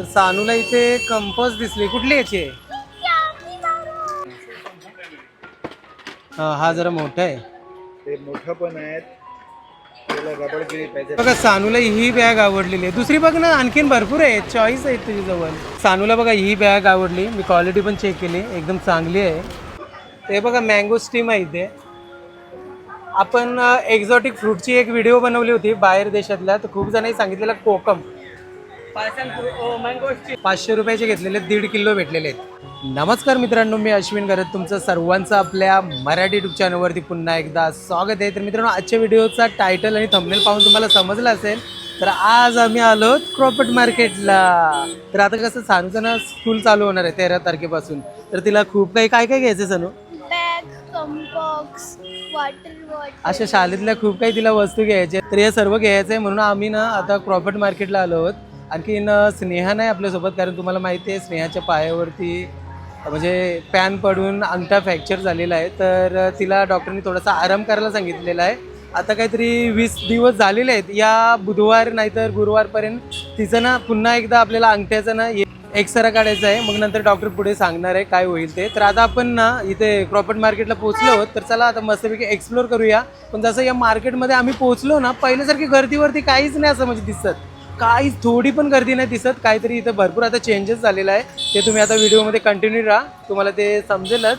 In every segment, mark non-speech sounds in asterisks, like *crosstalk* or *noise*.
तर सानूला इथे कंपस दिसली. कुठली याची आहे? हा हा जरा मोठा आहे. ते मोठं पण आहेत. त्याला बघा सानूला ही बॅग आवडलेली आहे. दुसरी बघ ना आणखीन भरपूर आहे. चॉईस आहे तुझ्याजवळ सानूला बघा ही बॅग आवडली. मी क्वालिटी पण चेक केली. एकदम चांगली आहे. ते बघा मँगो स्टीम आहे इथे. आपण एक्झॉटिक फ्रूटची एक व्हिडिओ बनवली होती बाहेर देशातल्या. तर खूप जणांनी सांगितलेलं कोकम. पाचशे रुपयाचे घेतलेले दीड किलो भेटलेले आहेत. नमस्कार मित्रांनो मी अश्विन करत तुमचं सर्वांचं आपल्या मराठी युट्यूब चॅनलवरती पुन्हा एकदा स्वागत आहे. तर मित्रांनो आजच्या व्हिडिओचा टायटल आणि थंबनेल पाहून तुम्हाला समजलं असेल तर आज आम्ही आलो क्रॉपर्ट मार्केटला तर आता कसं सानूचं ना स्कूल चालू होणार आहे तेरा तारखेपासून. तर तिला खूप काही काय काय घ्यायचं सानू? अशा शाळेतल्या खूप काही तिला वस्तू घ्यायच्या तर हे सर्व घ्यायचं आहे म्हणून आम्ही ना आता क्रॉपर्ट मार्केटला आलो आहोत. आणखीन स्नेहा नाही आपल्यासोबत कारण तुम्हाला माहिती आहे स्नेहाच्या पायावरती म्हणजे पॅन पडून अंगठा फ्रॅक्चर झालेला आहे. तर तिला डॉक्टरनी थोडासा आराम करायला सांगितलेला आहे. आता काहीतरी वीस दिवस झालेले आहेत. या बुधवार नाहीतर गुरुवारपर्यंत तिचं ना पुन्हा एकदा आपल्याला अंगठ्याचं ना एक्सरा काढायचा आहे. मग नंतर डॉक्टर पुढे सांगणार आहे काय होईल ते. तर आता आपण ना इथे क्रॉपर्ट मार्केटला पोहोचलो आहोत. तर चला आता मस्तपैकी एक्सप्लोर करूया. पण जसं या मार्केटमध्ये आम्ही पोहोचलो ना पहिल्यासारखी गर्दीवरती काहीच नाही असं म्हणजे दिसत. काहीच थोडी पण गर्दी नाही दिसत काहीतरी इथं भरपूर आता चेंजेस झालेला आहे. ते तुम्ही आता व्हिडिओमध्ये कंटिन्यू राहा. तुम्हाला ते समजेलच.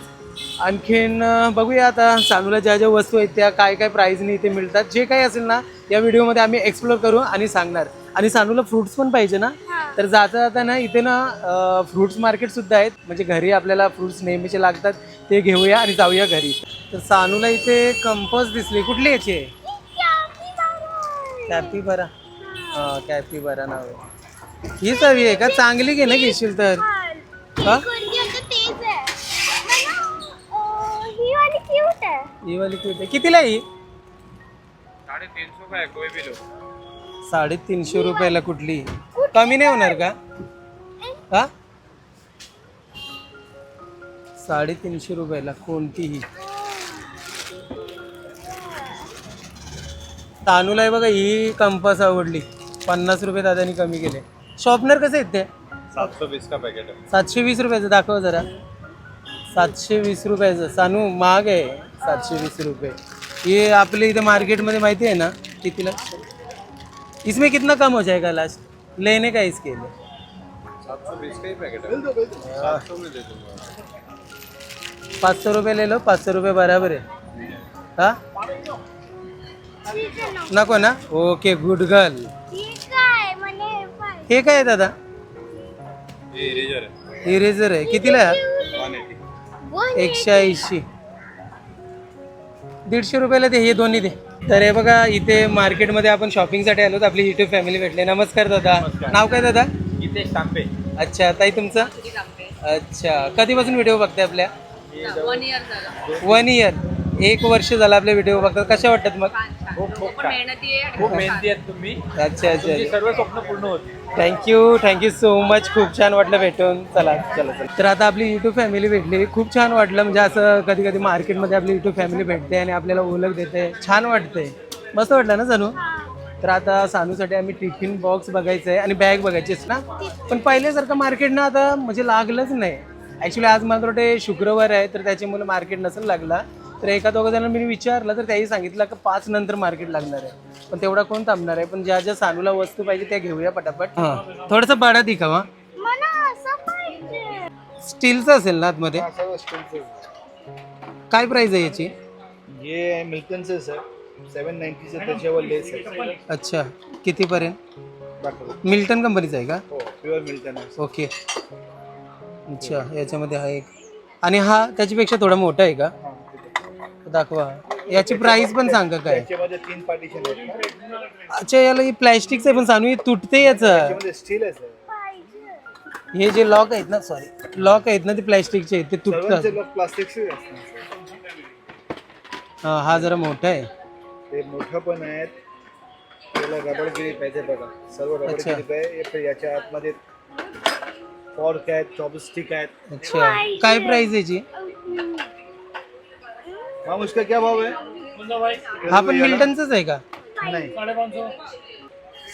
आणखीन बघूया आता सानूला ज्या ज्या वस्तू आहेत त्या काय काय प्राईजने इथे मिळतात. जे काही असेल ना या व्हिडिओमध्ये आम्ही एक्सप्लोर करू आणि सांगणार. आणि सानूला फ्रुट्स पण पाहिजे ना? तर जाता जाता ना इथे ना फ्रुट्स मार्केट सुद्धा आहेत. म्हणजे घरी आपल्याला फ्रुट्स नेहमीचे लागतात. ते घेऊया आणि जाऊया घरी. तर सानूला इथे कंपस दिसली. कुठली याची? आहे बरा. हा कॅपी बरा नाव आहे. हीच हवी आहे का? चांगली घे ना घेशील तर? हा? ही वाली क्यूट आहे. कितीला आहे ही? साडेतीनशे रुपयाला कुठली? कमी नाही होणार का? हा? साडेतीनशे रुपयाला कोणतीही तानूला आहे बघा ही कंपास आवडली. पन्नास रुपये दादानी कमी केले. शॉपनर कसे आहेत ते? सात सौ बीस का पैकेट है सातशे वीस रुपयाचं दाखव जरा. सातशे वीस रुपयाचं. सानू महाग आहे सातशे वीस रुपये. ये आपले इथे मार्केटमध्ये माहिती आहे ना कितीला? इसमें कितना कम हो जाएगा लास्ट लेने का इसके लिए. ही है पाच सौ रुपये ले लो पाच सौ रुपये बराबर आहे. हा? नको ना? ओके गुड गर्ल ही काय आहे दादा? ये इरेजर है आहे. कितीला? एकशे ऐंशी. दीडशे रुपयाला दे हे दोन्ही दे. तर हे बघा इथे मार्केटमध्ये आपण शॉपिंगसाठी आलो आपली युट्यूब फॅमिली भेटले. नमस्कार दादा. नाव काय दादा? अच्छा ताई तुमचं? अच्छा. कधीपासून व्हिडिओ बघताय आपल्या? वन इयर झालं. वन इयर एक वर्ष झालं आपले व्हिडिओ बघतात. कशा वाटतात मग? खूप खूप मेहनती आहेत तुम्ही. अच्छा अच्छा सर्व स्वप्न पूर्ण होती थँक्यू थँक्यू सो मच खूप छान वाटलं भेटून. चला चला चला. तर आता आपली युट्यूब फॅमिली भेटली. खूप छान वाटलं. म्हणजे असं कधी कधी मार्केटमध्ये आपली युट्यूब फॅमिली भेटते आणि आपल्याला ओळख देते. छान वाटते मस्त वाटलं ना सानू? तर आता सानूसाठी आम्ही टिफिन बॉक्स बघायचं आहे आणि बॅग बघायचीच ना? पण पहिल्यासारखं मार्केट ना आता म्हणजे लागलंच नाही. ॲक्च्युली आज मला वाटते शुक्रवार आहे तर त्याच्यामुळे मार्केट नसेल लागला. तर एका दोघा जणांना मी विचारलं तर त्याही सांगितलं की पाच नंतर मार्केट लागणार आहे. पण तेवढा कोण थांबणार आहे? पण ज्या ज्या सानूला वस्तू पाहिजे त्या घेऊया पटापट. हां. थोडंसं बडा दिखावा स्टीलचं असेल ना आतमध्ये? काय प्राइस आहे याची? ये मिल्टन से सर. सेवन नाईन्टी से त्याच्यावर लेस आहे. अच्छा. कितीपर्यंत? दाखव मिल्टन कंपनीचं आहे का? हो प्युअर मिल्टन आहे ओके. अच्छा याच्यामध्ये हा एक. आणि हा त्याच्यापेक्षा थोडा मोठा आहे का? हां. दाखवा. याची प्राइस पण सांगा काय. तीन पार्टिशन आहेत. अच्छा याला प्लॅस्टिकचं आहे पण हे तुटते याचं. स्टील आहे सर पाहिजे हे जे लॉक आहेत ना सॉरी लॉक आहेत ना ते प्लॅस्टिकचे आहेत ते तुटतात. सर्वांचे लोक प्लास्टिकचे असतात सर हा हा जरा मोठा आहे. ते मोठं पण आहेत. त्याला रबड पाहिजे बघा. सर्व रबड अच्छा. गिरी आहे. हे याच्या आतमध्ये फॉर्क आहेत चॉपस्टिक आहेत. अच्छा. काय प्राइस याची? क्या भाव है? हा पण मिल्टनचंच आहे का? नहीं.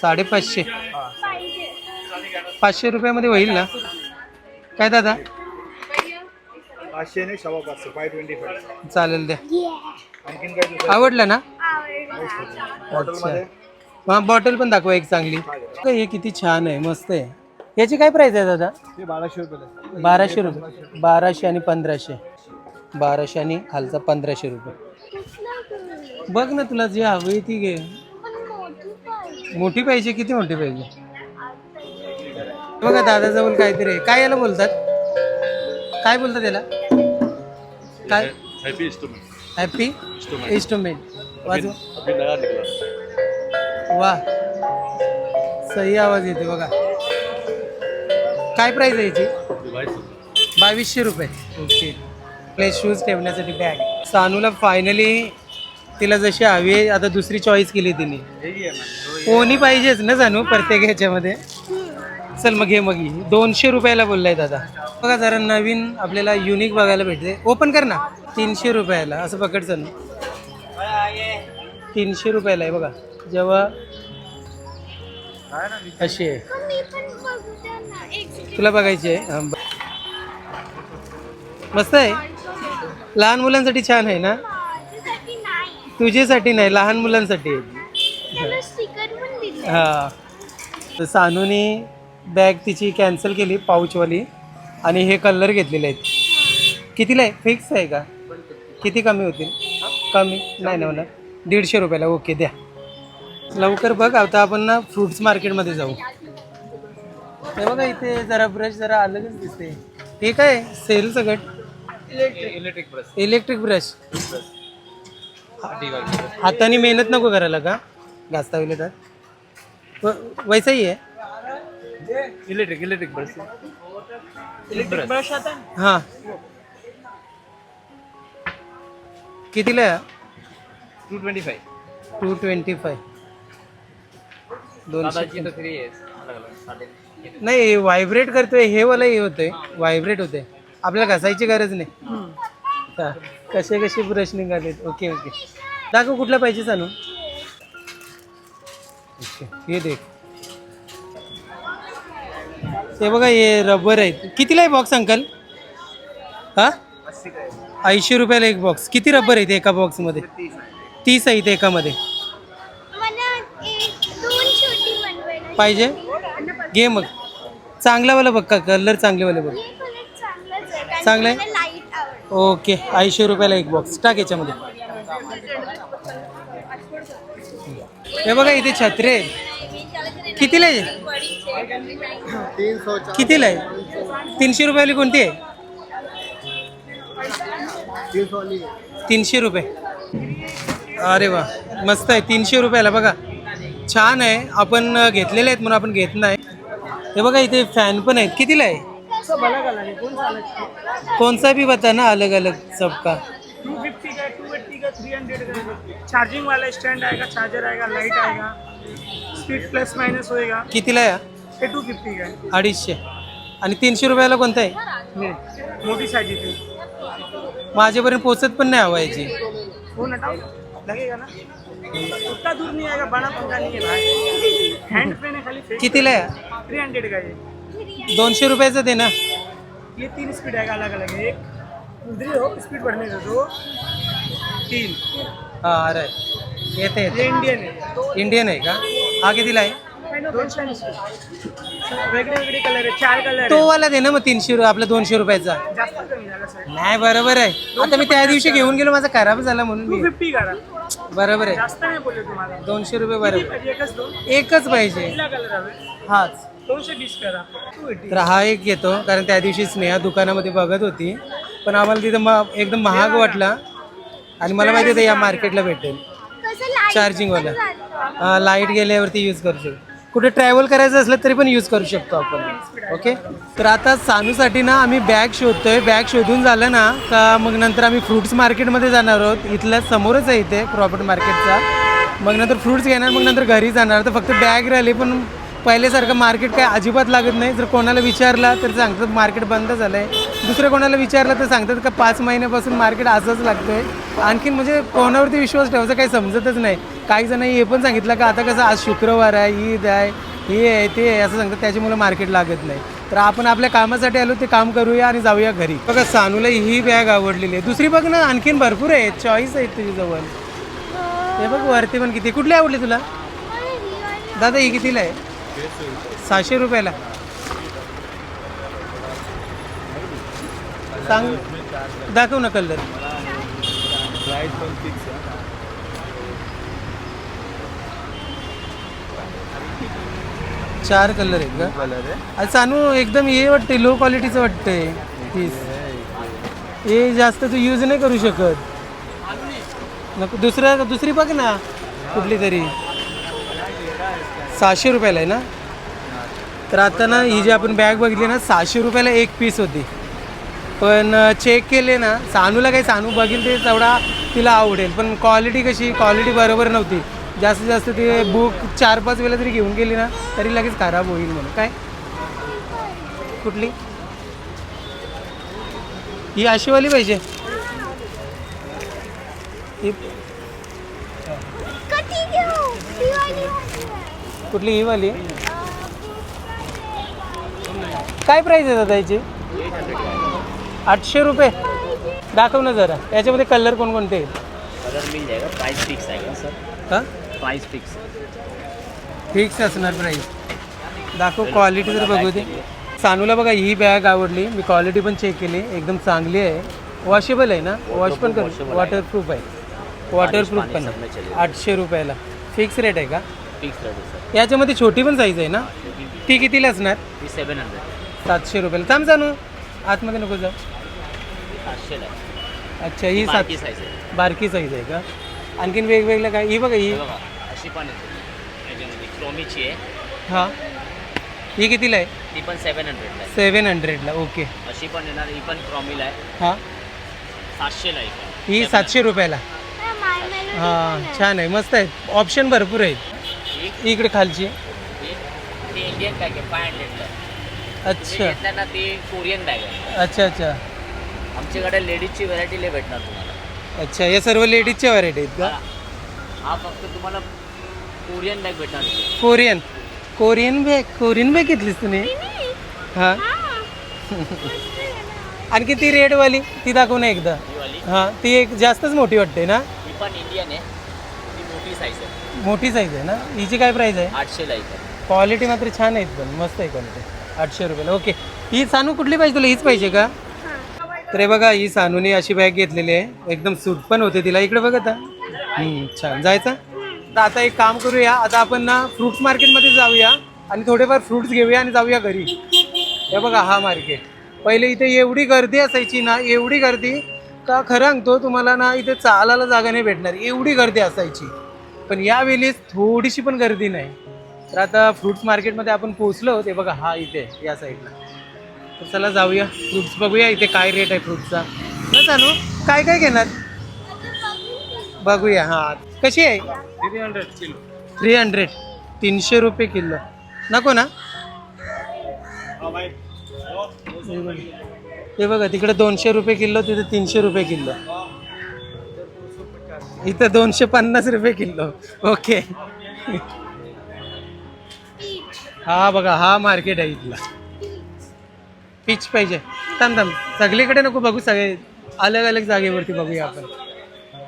साडेपाचशे. पाचशे रुपयामध्ये होईल ना? काय दादा? पाचशे नाही सव्वा पाचशे. फाय ट्वेंटी फाय चालेल द्या. आणखीन काय दुसरं? आवडलं ना? बॉटलमध्ये? हा बॉटल पण दाखवा एक चांगली. हे किती छान आहे मस्त आहे. याची काय प्राइस आहे दादा? ते बाराशे रुपये बाराशे रुपये. बाराशे आणि पंधराशे. बाराशे आणि खालचा पंधराशे रुपये? बघ ना तुला जी हवी ती घे. मोठी पाहिजे किती मोठी पाहिजे? बघा दादाजवळ काहीतरी आहे. काय याला बोलतात? काय बोलतात याला? काय? हॅपी इन्स्ट्रुमेंट वाजव. नया निकला वा. सही आवाज येते बघा. काय प्राइस आहे याची? बावीसशे रुपये. ओके आपले शूज ठेवण्यासाठी बॅग सानूला फायनली तिला जशी हवी आहे आता दुसरी चॉईस केली तिने. कोणी पाहिजेच ना सानू प्रत्येक ह्याच्यामध्ये? चल मग घे मग दोनशे रुपयाला बोललाय दादा. बघा जरा नवीन आपल्याला युनिक बघायला भेटते ओपन कर ना. तीनशे रुपयाला. असं पकड सानू. तीनशे रुपयाला आहे बघा. जेव्हा अशी आहे. तुला बघायची आहे? मस्त आहे? लहान मुलांसाठी छान आहे ना? माझ्यासाठी नाही. तुझ्यासाठी नाही लहान मुलांसाठी आहे. त्याला स्टिकर पण दिले हा. तर सानूने बॅग तिची कॅन्सल केली पाऊचवाली आणि हे कलर घेतलेले आहेत. कितीला आहे? फिक्स आहे का? किती कमी होतील? कमी? नाही ना होणार दीडशे रुपयाला. ओके द्या. लवकर बघ. आता आपण ना फ्रुट्स मार्केटमध्ये जाऊ. हे बघा इथे जरा ब्रश जरा अलगच दिसते हे काय? सेल सगळं? इलेक्ट्रिक ब्रश इलेक्ट्रिक ब्रश हाताने मेहनत नको करायला का? घासता वगैरे तर वैसाही आहे. Electric electric brush electric brush आता? हां. कितीला two twenty five two twenty five दोनशे नाही व्हायब्रेट करतोय हे वाला हे होतंय. व्हायब्रेट होते आपल्याला घासायची गरज नाही. हा, कसे कसे ब्रश निघालेत. ओके ओके दाखव कुठला पाहिजे सांगू ओके हे देख. ते बघा हे रबर आहेत. कितीला आहे बॉक्स अंकल? हा? ऐंशी रुपयाला एक बॉक्स किती रबर आहेत एका बॉक्समध्ये तीस आहेत एकामध्ये. मला एक दोन छोटी बनवायला पाहिजे? घे मग. चांगलावाला बघ का? कलर चांगलेवाले बघ हे कलर चांगलंच आहे कारण चांगलं आहे? ओके ऐंशी रुपयाला एक बॉक्स टाक याच्यामध्ये. हे बघा इथे छत्रे आहे. कितीला आहे? कितीला आहे? तीनशे रुपयाला कोणती आहे? तीनशे रुपये. अरे वा मस्त आहे. तीनशे रुपयाला बघा. छान आहे. आपण घेतलेले आहेत म्हणून आपण घेत नाही. हे बघा इथे फॅन पण आहेत. कितीला आहे? कौन सा भी बता ना अलग अलग सबका। टू फिफ्टी का टू एट्टी का थ्री हंड्रेड का चार्जिंग वाला स्टैंड आएगा चार्जर आएगा लाइट आएगा। स्पीड प्लस माइनस होएगा। कितीला हा? ये टू फिफ्टी का है। अडीचशे. आणि तीनशे रुपयाला कोणता आहे? ये मोटी साइज माझ्यापर्यंत पोचत पण नाही हवा याची. फोन हटाओ लगेगा ना? उतना दूर नहीं आएगा बड़ा पंखा नहीं है भाई. हैंड पेन है खाली कितीला आहे? थ्री हंड्रेड का ये दोनशे रुपयाचं दे ना. ये तीन स्पीड आएगा अलग अलग है एक उधरी हो स्पीड बढ़ने दो दो. तीन. हा अरे. येते ये येते इंडियन है इंडियन आहे का? हा कितीला आहे? वेगळे वेगळे कलर आहे चार कलर तो वाला दे ना मग तीनशे रु आपला दोनशे रुपयाचा. आहे जास्त कमी झाला सर नाही बरोबर आहे. आता मी त्या दिवशी घेऊन गेलो माझा खराब झाला म्हणून टू मी फिफ्टी करा. बरोबर आहे. जास्त नाही बोलले तुम्हाला. दोनशे रुपये बरोबर. एकच दोन? एकच पाहिजे. कुठला कलर हवे. हाच. दोनशे वीस करा. तर हा एक घेतो कारण त्या दिवशी स्नेहा दुकानामध्ये बघत होती. पण आम्हाला तिथं म एकदम महाग वाटला. आणि मला माहिती होतं या मार्केटला भेटेल. चार्जिंगवाला लाइट गेल्यावरती यूज करू शकतो. कुठे ट्रॅव्हल करायचं असलं तरी पण यूज करू शकतो आपण. ओके तर आता सानूसाठी ना आम्ही बॅग शोधतोय. बॅग शोधून झालं ना का मग नंतर आम्ही फ्रुट्स मार्केटमध्ये जाणार आहोत. इथल्या समोरच आहे इथे प्रॉपर्टी मार्केटचा मग नंतर फ्रुट्स घेणार मग नंतर घरी जाणार. तर फक्त बॅग राहिली पण पहिल्यासारखं मार्केट काय अजिबात लागत नाही. जर कोणाला विचारला तर सांगतात मार्केट बंद झालं आहे दुसरं कोणाला विचारलं तर सांगतात का पाच महिन्यापासून मार्केट असंच लागतं आहे आणखीन म्हणजे कोणावरती विश्वास ठेवायचा काही समजतच नाही. काही जण हे पण सांगितलं का आता कसं आज शुक्रवार आहे ईद आहे हे आहे ते आहे असं सांगतात. त्याच्यामुळे मार्केट लागत नाही. तर आपण आपल्या कामासाठी आलो ते काम करूया आणि जाऊया घरी. बघा सानूला ही बॅग आवडलेली आहे. दुसरी बघ ना आणखीन भरपूर आहे चॉईस आहेत तुझ्याजवळ. हे बघ वरती पण किती. कुठली आवडली तुला? दादा ही कितीला आहे? सहाशे रुपयाला. सांग. दाखव ना कलर. चार कलर आहेत का? कलर आहे आज एकदम हे वाटते लो क्वालिटीचं वाटतंय. पीस हे जास्त तू यूज नाही करू शकत. नको दुसरं दुसरी बघ ना कुठली तरी. सहाशे रुपयाला आहे ना? तर आता ना ही जी आपण बॅग बघितली ना सहाशे रुपयाला एक पीस होती. पण चेक केले ना सानूला काही सानू बघेल ते तेवढा तिला आवडेल. पण क्वालिटी कशी क्वालिटी बरोबर नव्हती. जास्तीत जास्त ते बुक चार पाच वेळा तरी घेऊन गेली ना तरी लगेच खराब होईल म्हणून. काय? कुठली? ही अशीवाली पाहिजे. ही कुठली ही वाली? काय प्राईस आहे दादा याची? आठशे रुपये. दाखव ना जरा. याच्यामध्ये कलर कोणकोणते? कलर मिल जाएगा प्राइस फिक्स सर हां? प्राइस फिक्स फिक्स असणार प्राईस दाखव क्वालिटी तर बघू दे. सानूला बघा ही बॅग आवडली. मी क्वालिटी पण चेक केली. एकदम चांगली आहे. वॉशेबल आहे ना? वॉश पण करू. वॉटरप्रूफ आहे. वॉटरप्रूफ पाणी. आठशे रुपयाला. फिक्स रेट आहे का? फिक्स रेट सर याच्यामध्ये छोटी पण साईज आहे ना? ती कितीला असणार? ती सेवन हंड्रेड सातशे रुपयाला. थांब जाणू आतमध्ये नको जाऊ. सातशेला आहे. अच्छा ही सात बारकी साईज आहे. बारकी साईज आहे का? आणखीन वेगवेगळ्या काय ही बघा ही. हे बघा अशी पण येते याच्यामध्ये क्रोमीची आहे. हां. ही कितीला आहे? ती पण सेवन हंड्रेडला आहे. सेवन हंड्रेडला ओके. अशी पण येणार ही पण क्रोमीला आहे. हां. सातशेला आहे. ही सातशे रुपयाला. हा, हां छान आहे. मस्त आहे. ऑप्शन भरपूर आहेत ही इकडे खालची. ती इंडियन बॅग आहे फाय हंड्रेडला तुम्ही अच्छा. घेतल्या ना ती कोरियन बॅग आहे. अच्छा अच्छा. आमच्याकडे लेडीजची व्हरायटी लय भेटणार तुम्हाला. अच्छा हे सर्व लेडीजच्या व्हरायटी आहेत का? हा. फक्त तुम्हाला कोरियन बॅग भेटणार इथे. Korean Korean bag Korean bag घेतलीस तुम्ही? हां. *laughs* आणखी ती रेडवाली ती दाखव ना एकदा. ही वाली? हां ती एक जास्तच मोठी वाटते ना? ही पण इंडियन आहे. मोठी साईज आहे. मोठी साईज आहे ना? हिची काय प्राईस आहे? आठशेला आहे. क्वालिटी मात्र छान आहेत पण मस्त आहे क्वालिटी आठशे रुपयाला. ओके ही सानू कुठली पाहिजे तुला? हीच पाहिजे का? तर हे बघा ही सानूने अशी बॅग घेतलेली आहे. एकदम सूट पण होते तिला. इकडे बघा आता. हम्म, छान. जायचं? तर आता एक काम करूया. आता आपण ना फ्रुट्स मार्केटमध्ये जाऊया आणि थोडेफार फ्रुट्स घेऊया आणि जाऊया घरी. हे बघा हा मार्केट पहिले इथे एवढी गर्दी असायची ना एवढी गर्दी का खरं सांगतो तुम्हाला ना इथे चालायला जागा नाही भेटणार. एवढी गर्दी असायची. पण यावेळी थोडीशी पण गर्दी नाही. तर आता फ्रुट्स मार्केटमध्ये आपण पोहोचलो ते बघा हा इथे या साईडला तर चला जाऊया फ्रुट्स बघूया इथे काय रेट आहे फ्रुट्सचा ना चालू काय काय घेणार? बघूया हा. कशी आहे? Three hundred kilo three hundred तीनशे रुपये किलो. नको ना? हे हे बघा तिकडे दोनशे रुपये किलो तिथे तीनशे रुपये किलो. इथं दोनशे पन्नास रुपये किलो. ओके. हा बघा हा मार्केट आहे इथला. पीच पाहिजे. थांब थांब. सगळीकडे नको बघू सगळे. अलग अलग जागेवरती बघूया आपण.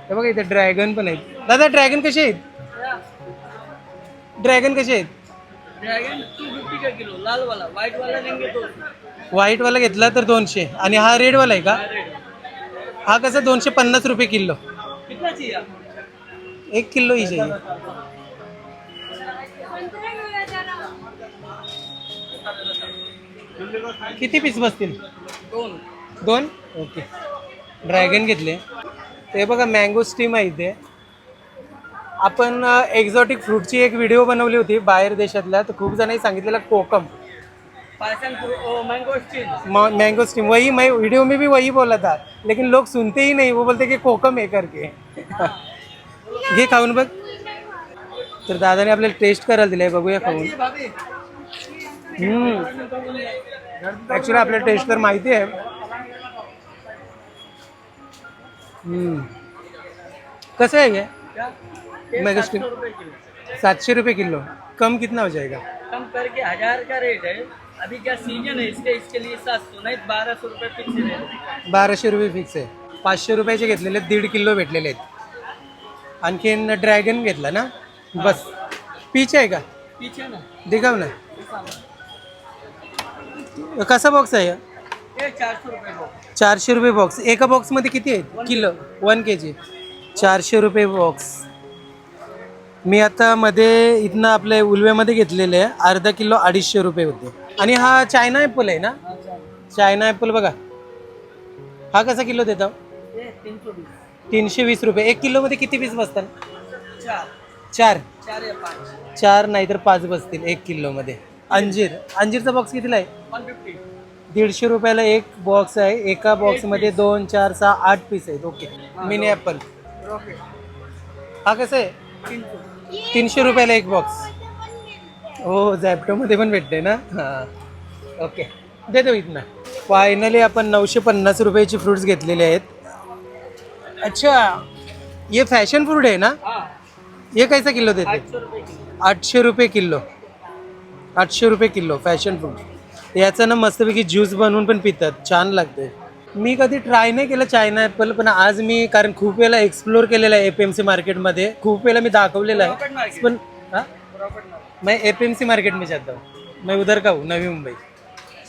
हे बघा इथे ड्रॅगन पण आहेत. दादा ड्रॅगन कसे आहेत? ड्रॅगन कसे आहेत? ड्रैगन टू फिफ्टी का किलो. लाल वाला व्हाइट वाला लेंगे तो व्हाईटवाला घेतला तर दोनशे. आणि हा रेडवाला आहे का? हा कसा दोनशे पन्नास रुपये किलो. कितना चाहिए आपको एक किलो ही चाहिए। किती पीस बसतील? दोन. दोन? ओके. ड्रॅगन घेतले. ते बघा मँगो स्टीम आहे इथे. आपण एक्झॉटिक फ्रूटची एक व्हिडिओ बनवली होती बाहेर देशातल्या. तर खूप जणांनी सांगितलेलं कोकम. मैंगो स्टीम वही मैं वीडियो में भी वही बोला था लेकिन लोग सुनते ही नहीं वो बोलते कि कोकम आहे करके। घे खाऊन बघ। तर दादाने आपल्याला टेस्ट करायला दिलंय बघूया खाऊन। भाभी। ॲक्च्युली आपल्याला टेस्ट तर माहिती आहे. हम्म. कसं आहे हे? क्या स्टीम रुपए किलो. सातशे रुपये किलो. कम कितना हो जाएगा? कम करके हज़ार का रेट है। अभी क्या सीजन है इसके इसके लिए सात सौ नहीं बारह सौ रुपये फिक्स रेट बाराशे रुपये फिक्स आहे. पाचशे रुपयाचे घेतलेले दीड किलो भेटलेले आहेत. आणखीन ड्रॅगन घेतला ना? बस. पीच आहे का? पीछे ना. दिखाव ना. कसा बॉक्स आहे? हा? चारशे रुपये बॉक्स एका बॉक्समध्ये किती आहेत? किलो. वन के जी चारशे रुपये बॉक्स मी आता मध्ये इथनं आपल्या उलव्यामध्ये घेतलेले आहे. अर्धा किलो अडीचशे रुपये होते. आणि हा चायना ॲपल आहे ना? चायना ॲपल बघा. हा कसा किलो देता? तीनशे वीस. रुपये. एक किलोमध्ये किती पीस बसतात? चार. चार. चार या पाँच. चार नाहीतर पाच बसतील एक किलोमध्ये. अंजीर. अंजीरचा बॉक्स कितीला आहे? दीडशे रुपयाला एक बॉक्स आहे. एका बॉक्समध्ये दोन चार सहा आठ पीस आहेत. ओके मिनी ॲपल रॉकेट हा कसं आहे? तीनशे. रुपयाला एक बॉक्स हो झॅप्टोमध्ये पण भेटते ना? हां. ओके देतो इथनं. फायनली आपण नऊशे पन्नास रुपयाची फ्रुट्स घेतलेले आहेत. अच्छा. ये फॅशन फ्रूट आहे ना? हाँ. ये कैसा किलो देते? आठशे रुपये किलो. आठशे रुपये किलो. फॅशन फ्रूट याचा ना मस्तपैकी ज्यूस बनवून पण पितात. छान लागते मी कधी ट्राय नाही केलं चायना ॲपल पण आज मी कारण खूप वेळेला एक्सप्लोर केलेलं आहे ए पी एम सी मार्केटमध्ये खूप वेळेला मी दाखवलेलं आहे. पण हाँ? मैं A P M C market में जाता हूँ। मैं उधर का हूँ नवी मुंबई।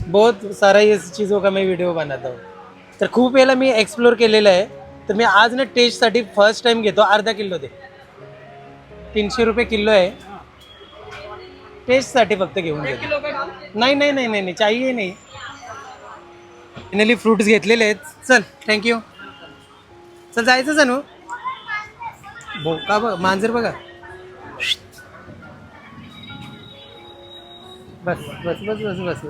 बहुत सारा ये चीज़ों का मैं व्हिडिओ बनाता हूँ। तर खूप वेळेला मी एक्सप्लोर केलेलं आहे. तर मी आज ना टेस्टसाठी फर्स्ट टाइम घेतो. अर्धा किलो दे. तीनशे रुपये किलो आहे. टेस्टसाठी फक्त घेऊन घेतो का? नाही नाही नाही नाही नाही. चाहिए नाही. फायनली फ्रुट्स घेतलेले आहेत. चल थँक्यू चल जायचं जानू बोका बघ मांजर बघा. बस बस बस बस बस.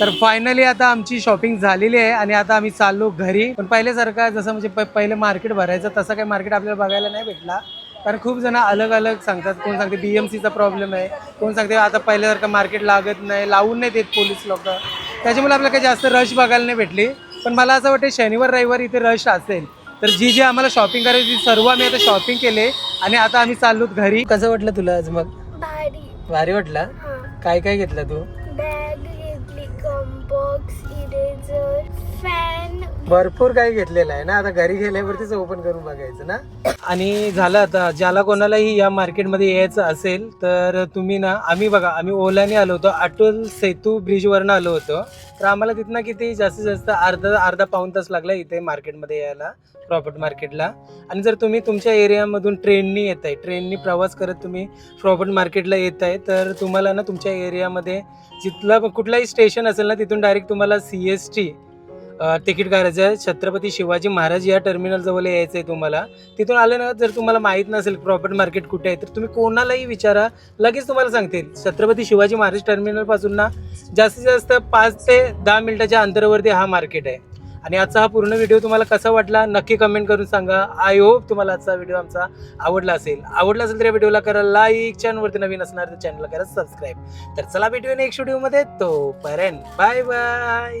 तर फायनली आता आमची शॉपिंग झालेली आहे आणि आता आम्ही चाललो घरी. पण पहिल्यासारखं जसं म्हणजे प- पहिले मार्केट भरायचं तसं काही मार्केट आपल्याला बघायला नाही भेटला. कारण खूप जण अलग अलग सांगतात. कोण सांगते बी एम सीचा प्रॉब्लेम आहे. कोण सांगते आता पहिल्यासारखं मार्केट लागत नाही लावून नाही देत पोलीस लोक. त्याच्यामुळे आपल्याला काही जास्त रश बघायला नाही भेटली. पण मला असं वाटतं शनिवार रविवार इथे रश असेल. तर जी जी आम्हाला शॉपिंग करायची ती सर्व आम्ही आता शॉपिंग केले. आणि आता आम्ही चाललो घरी. कसं वाटलं तुला आज मग? भारी. भारी वाटला? हा. काय काय घेतलं तू? बॅग घेतली कंबॉक्स इरेझर फॅन भरपूर काही घेतलेलं आहे ना? आता घरी गेल्यावरतीच ओपन करून बघायचं ना? आणि झालं आता ज्याला कोणालाही या मार्केटमध्ये यायचं असेल तर तुम्ही ना आम्ही बघा आम्ही ओलाने आलो होतो अटल सेतू ब्रिजवरनं आलो होतो. तर आम्हाला तिथनं किती जास्तीत जास्त अर्धा अर्धा पाऊण तास लागला इथे मार्केटमध्ये यायला प्रॉपर्टी मार्केटला. आणि जर तुम्ही तुमच्या एरियामधून ट्रेननी येत आहे ट्रेननी प्रवास करत तुम्ही प्रॉपर्टी मार्केटला येत आहे तर तुम्हाला ना तुमच्या एरियामध्ये जिथलं कुठलाही स्टेशन असेल ना तिथून डायरेक्ट तुम्हाला सी एस टी तिकीट काढायचं आहे. छत्रपती शिवाजी महाराज या टर्मिनलजवळ यायचं आहे तुम्हाला. तिथून आलं ना जर तुम्हाला माहीत नसेल प्रॉपर्ट मार्केट कुठे आहे तर तुम्ही कोणालाही विचारा. लगेच तुम्हाला सांगतील छत्रपती शिवाजी महाराज टर्मिनलपासून ना जास्तीत जास्त पाच ते दहा मिनिटाच्या अंतरावरती हा मार्केट आहे. आणि आजचा हा पूर्ण व्हिडिओ तुम्हाला कसा वाटला नक्की कमेंट करून सांगा. आय होप तुम्हाला आजचा व्हिडिओ आमचा आवडला असेल. आवडला असेल तर या व्हिडिओला करा लाईक चॅनलवरती नवीन असणार तर चॅनलला करा सबस्क्राईब तर चला भेटूया नेक्स्ट व्हिडिओमध्ये तोपर्यंत बाय बाय